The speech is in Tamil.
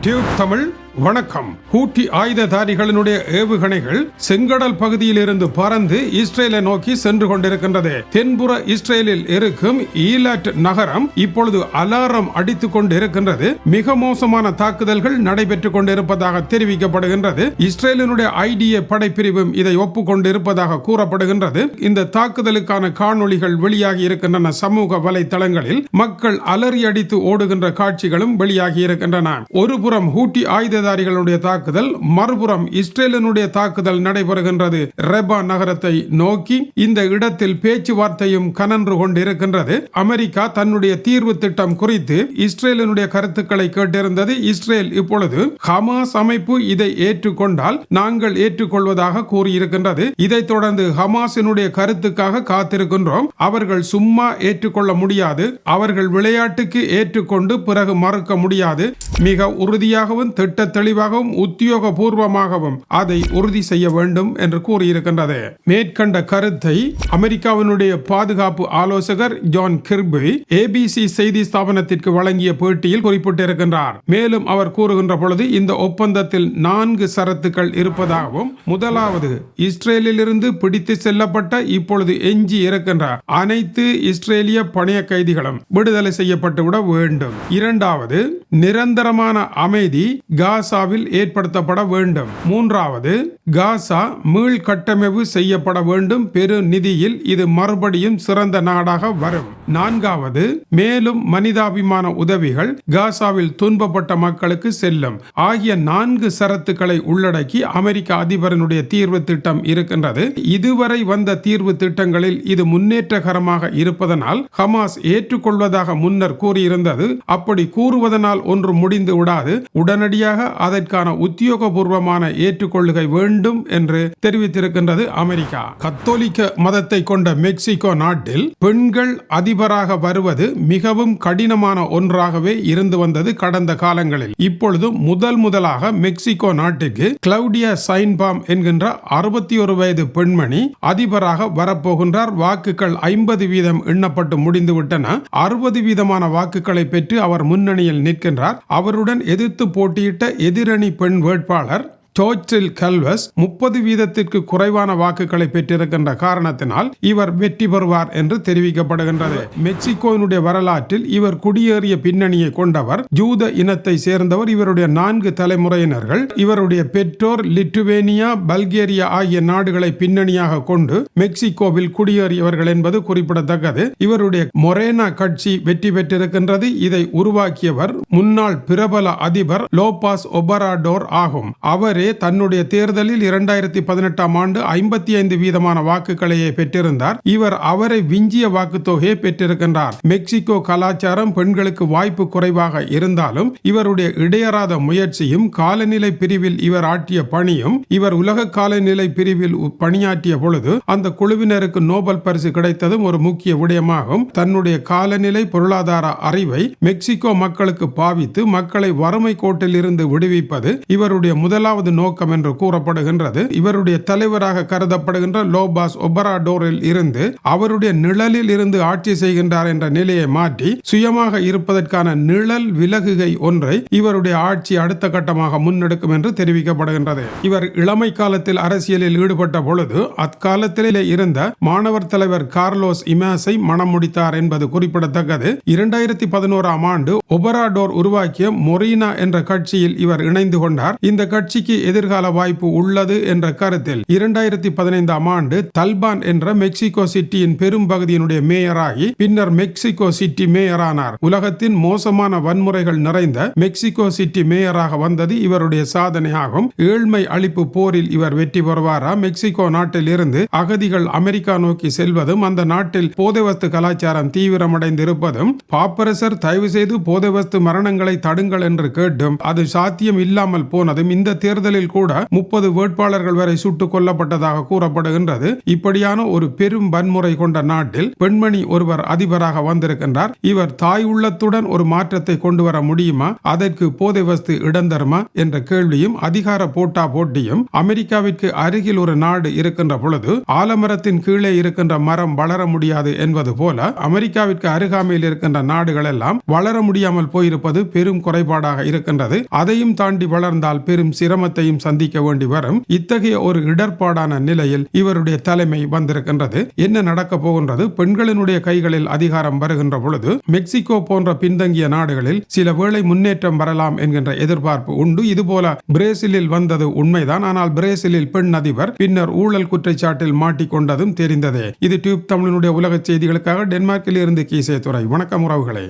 டியூப் தமிழ் வணக்கம். ஹூட்டி ஆயுததாரிகளினுடைய ஏவுகணைகள் செங்கடல் பகுதியில் இருந்து பறந்து இஸ்ரேலை நோக்கி சென்று கொண்டிருக்கின்றது. தென்புற இஸ்ரேலில் இருக்கும் ஈலாட் நகரம் இப்பொழுது அலாரம் அடித்துக் கொண்டிருக்கின்றது. மிக மோசமான தாக்குதல்கள் நடைபெற்றுக் கொண்டிருப்பதாக தெரிவிக்கப்படுகின்றது. இஸ்ரேலினுடைய ஐடிஏ படைப்பிரிவும் இதை ஒப்புக்கொண்டிருப்பதாக கூறப்படுகின்றது. இந்த தாக்குதலுக்கான காணொளிகள் வெளியாகி இருக்கின்றன. சமூக வலைதளங்களில் மக்கள் அலறி அடித்து ஓடுகின்ற காட்சிகளும் வெளியாகி இருக்கின்றன. ஒருபுறம் ஒருபுறம் ஹூட்டி ஆயுததாரிகளுடைய தாக்குதல் மறுபுறம் இஸ்ரேலினுடைய தாக்குதல் நடைபெறுகின்றது. ரெபா நகரத்தை நோக்கி இந்த இடத்தில் பேச்சுவார்த்தையும் கனன்று கொண்டிருக்கின்றது. அமெரிக்கா தன்னுடைய தீர்வு திட்டம் குறித்து இஸ்ரேலினுடைய கருத்துக்களை கேட்டிருந்தது. இஸ்ரேல் இப்பொழுது ஹமாஸ் அமைப்பு இதை ஏற்றுக்கொண்டால் நாங்கள் ஏற்றுக்கொள்வதாக கூறியிருக்கின்றது. இதைத் தொடர்ந்து ஹமாஸினுடைய கருத்துக்காக காத்திருக்கின்றோம். அவர்கள் சும்மா ஏற்றுக்கொள்ள முடியாது. அவர்கள் விளையாட்டுக்கு ஏற்றுக்கொண்டு பிறகு மறுக்க முடியாது. மிக உறுதி உறுதியாகவும் திட்ட தெளிவாகவும் உத்தியோகபூர்வமாகவும் அதை உறுதி செய்ய வேண்டும் என்று கூறியிருக்கின்றது. மேற்கண்ட கருத்தை அமெரிக்காவினுடைய பாதுகாப்பு ஆலோசகர் ஜான் கிர்பி ஏபிசி செய்தி ஸ்தாபனத்திற்கு வழங்கிய பேட்டியில் குறிப்பிட்டிருக்கின்றார். மேலும் அவர் கூறுகின்ற பொழுது இந்த ஒப்பந்தத்தில் நான்கு சரத்துக்கள் இருப்பதாகவும் முதலாவது இஸ்ரேலிலிருந்து பிடித்து செல்லப்பட்ட இப்பொழுது எஞ்சி இருக்கின்ற அனைத்து இஸ்ரேலிய பணைய கைதிகளும் விடுதலை செய்யப்பட்டுவிட வேண்டும். இரண்டாவது நிரந்தரமான அமைதி காசாவில் ஏற்படுத்தப்பட வேண்டும். மூன்றாவது காசா மீள் கட்டமைப்பு செய்யப்பட வேண்டும். பெரு நிதியில் இது மறுபடியும் சிறந்த நாடாக வரும். நான்காவது மேலும் மனிதாபிமான உதவிகள் காசாவில் துன்பப்பட்ட மக்களுக்கு செல்லும். ஆகிய நான்கு சரத்துக்களை உள்ளடக்கி அமெரிக்க அதிபரனுடைய தீர்வு திட்டம் இருக்கின்றது. இதுவரை வந்த தீர்வு திட்டங்களில் இது முன்னேற்றகரமாக இருப்பதனால் ஹமாஸ் ஏற்றுக்கொள்வதாக முன்னர் கூறியிருந்தது. அப்படி கூறுவதனால் ஒன்று முடிந்து விடாது. உடனடியாக அதற்கான உத்தியோகபூர்வமான ஏற்றுக்கொள்ளுகை வேண்டும் என்று தெரிவித்திருக்கின்றது அமெரிக்கா. கத்தோலிக்க மதத்தை கொண்ட மெக்சிகோ நாட்டில் பெண்கள் அதிபராக வருவது மிகவும் கடினமான ஒன்றாகவே இருந்து வந்தது கடந்த காலங்களில். இப்பொழுது முதல் முதலாக மெக்சிகோ நாட்டுக்கு கிளவுடியா சைன்பாம் என்கின்ற அறுபத்தி ஒரு வயது பெண்மணி அதிபராக வரப்போகின்றார். வாக்குகள் ஐம்பது வீதம் எண்ணப்பட்டு முடிந்துவிட்டன. அறுபது வீதமான வாக்குகளை பெற்று அவர் முன்னணியில் நிற்கின்றார். அவருடன் எதிர் எதிர்த்து போட்டியிட்ட எதிரணி பெண் வேட்பாளர் டோச்சில் கல்வஸ் முப்பது வீதத்திற்கு குறைவான வாக்குகளை பெற்றிருக்கின்ற காரணத்தினால் இவர் வெற்றி பெறுவார் என்று தெரிவிக்கப்படுகின்றது. மெக்சிகோவினுடைய வரலாற்றில் இவர் குடியேறிய பின்னணியை கொண்டவர் ஜூத இனத்தை சேர்ந்தவர் இவருடைய நான்கு தலைமுறையினர்கள் இவருடைய பெற்றோர் லிட்டுவேனியா பல்கேரியா ஆகிய நாடுகளை பின்னணியாக கொண்டு மெக்சிகோவில் குடியேறியவர்கள் என்பது குறிப்பிடத்தக்கது. இவருடைய மொரேனா கட்சி வெற்றி பெற்றிருக்கின்றது. இதை உருவாக்கியவர் முன்னாள் பிரபல அதிபர் லோபாஸ் ஒபராடோர் ஆகும். அவரே தன்னுடைய தேர்தலில் இரண்டாயிரத்தி பதினெட்டாம் ஆண்டு ஐம்பத்தி ஐந்து வீதமான வாக்குகளையே பெற்றிருந்தார். இவர் அவரை விஞ்சிய வாக்கு தொகையை பெற்றிருக்கின்றார். மெக்சிகோ கலாச்சாரம் பெண்களுக்கு வாய்ப்பு குறைவாக இருந்தாலும் இவருடைய இடையறாத முயற்சியும் காலநிலை பிரிவில் இவர் ஆற்றிய பணியும் இவர் உலக காலநிலை பிரிவில் பணியாற்றிய பொழுது அந்த குழுவினருக்கு நோபல் பரிசு கிடைத்ததும் ஒரு முக்கிய விடயமாகும். தன்னுடைய காலநிலை பொருளாதார அறிவை மெக்சிகோ மக்களுக்கு பாவித்து மக்களை வறுமை கோட்டில் இருந்து விடுவிப்பது இவருடைய முதலாவது நோக்கம் என்று கூறப்படுகின்றது. இவருடைய தலைவராக கருதப்படுகின்ற லோபாஸ் ஒபராடோரில் இருந்து அவருடைய நிழலில் இருந்து ஆட்சி செய்கின்றார் என்ற நிலையை மாற்றி சுயமாக இருப்பதற்கான நிழல் விலகுகை ஒன்றை இவருடைய ஆட்சி அடுத்த கட்டமாக முன்னெடுக்கும் என்று தெரிவிக்கப்படுகின்றது. இவர் இளமை காலத்தில் அரசியலில் ஈடுபட்ட பொழுது அக்காலத்திலே இருந்த மாணவர் தலைவர் கார்லோஸ் இமாஸை மனம் முடித்தார் என்பது குறிப்பிடத்தக்கது. இரண்டாயிரத்தி பதினோராம் ஆண்டு ஒபராடோர் உருவாக்கிய மொரீனா என்ற கட்சியில் இவர் இணைந்து கொண்டார். இந்த கட்சிக்கு எதிர்கால வாய்ப்பு உள்ளது என்ற கருத்தில் இரண்டாயிரத்தி பதினைந்தாம் ஆண்டு தல்பான் என்ற மெக்சிகோ சிட்டியின் பெரும் பகுதியினுடைய மேயராகி பின்னர் மெக்சிகோ சிட்டி மேயரானார். உலகத்தின் மோசமான வன்முறைகள் நிறைந்த மெக்சிகோ சிட்டி மேயராக வந்தது இவருடைய சாதனையாகும். ஏழ்மை அழிப்பு போரில் இவர் வெற்றி பெறுவாரா? மெக்சிகோ நாட்டில் இருந்து அகதிகள் அமெரிக்கா நோக்கி செல்வதும் அந்த நாட்டில் போதைவஸ்து கலாச்சாரம் தீவிரமடைந்து இருப்பதும் பாப்பரசர் தயவு செய்து போதைவஸ்து மரணங்களை தடுங்கள் என்று கேட்டும். அது சாத்தியம் இல்லாமல் போனதும் இந்த தேர்தல் தேர்தலில் கூட முப்பது வேட்பாளர்கள் வரை சுட்டுக் கொல்லப்பட்டதாக கூறப்படுகின்றது. இப்படியான ஒரு பெரும் வன்முறை கொண்ட நாட்டில் பெண்மணி ஒருவர் அதிபராக வந்திருக்கின்றார். இவர் தாய் உள்ளத்துடன் ஒரு மாற்றத்தை கொண்டு வர முடியுமா? அதற்கு போதை வஸ்து இடம் தருமா? என்ற கேள்வியும் அதிகார போட்டா போட்டியும் அமெரிக்காவிற்கு அருகில் ஒரு நாடு இருக்கின்ற பொழுது ஆலமரத்தின் கீழே இருக்கின்ற மரம் வளர முடியாது என்பது போல அமெரிக்காவிற்கு அருகாமையில் இருக்கின்ற நாடுகள் எல்லாம் வளர முடியாமல் போயிருப்பது பெரும் குறைபாடாக இருக்கின்றது. அதையும் தாண்டி வளர்ந்தால் பெரும் சிரமத்தையும் சந்திக்க வேண்டி வரும். இத்தகைய ஒரு இடர்பாடான நிலையில் இவருடைய தலைமை வந்திருக்கின்றது. என்ன நடக்க போகின்றது? பெண்களினுடைய கைகளில் அதிகாரம் வருகின்ற பொழுது மெக்சிகோ போன்ற பின்தங்கிய நாடுகளில் சில வேளை முன்னேற்றம் வரலாம் என்கின்ற எதிர்பார்ப்பு உண்டு. இதுபோல பிரேசிலில் வந்தது உண்மைதான். ஆனால் பிரேசிலில் பெண் அதிபர் பின்னர் ஊழல் குற்றச்சாட்டில் மாட்டிக்கொண்டதும் தெரிந்ததே. இது டியூப் தமிழனுடைய உலக செய்திகளுக்காக டென்மார்க்கில் இருந்து கீசே துறை வணக்கம் உறவுகளே.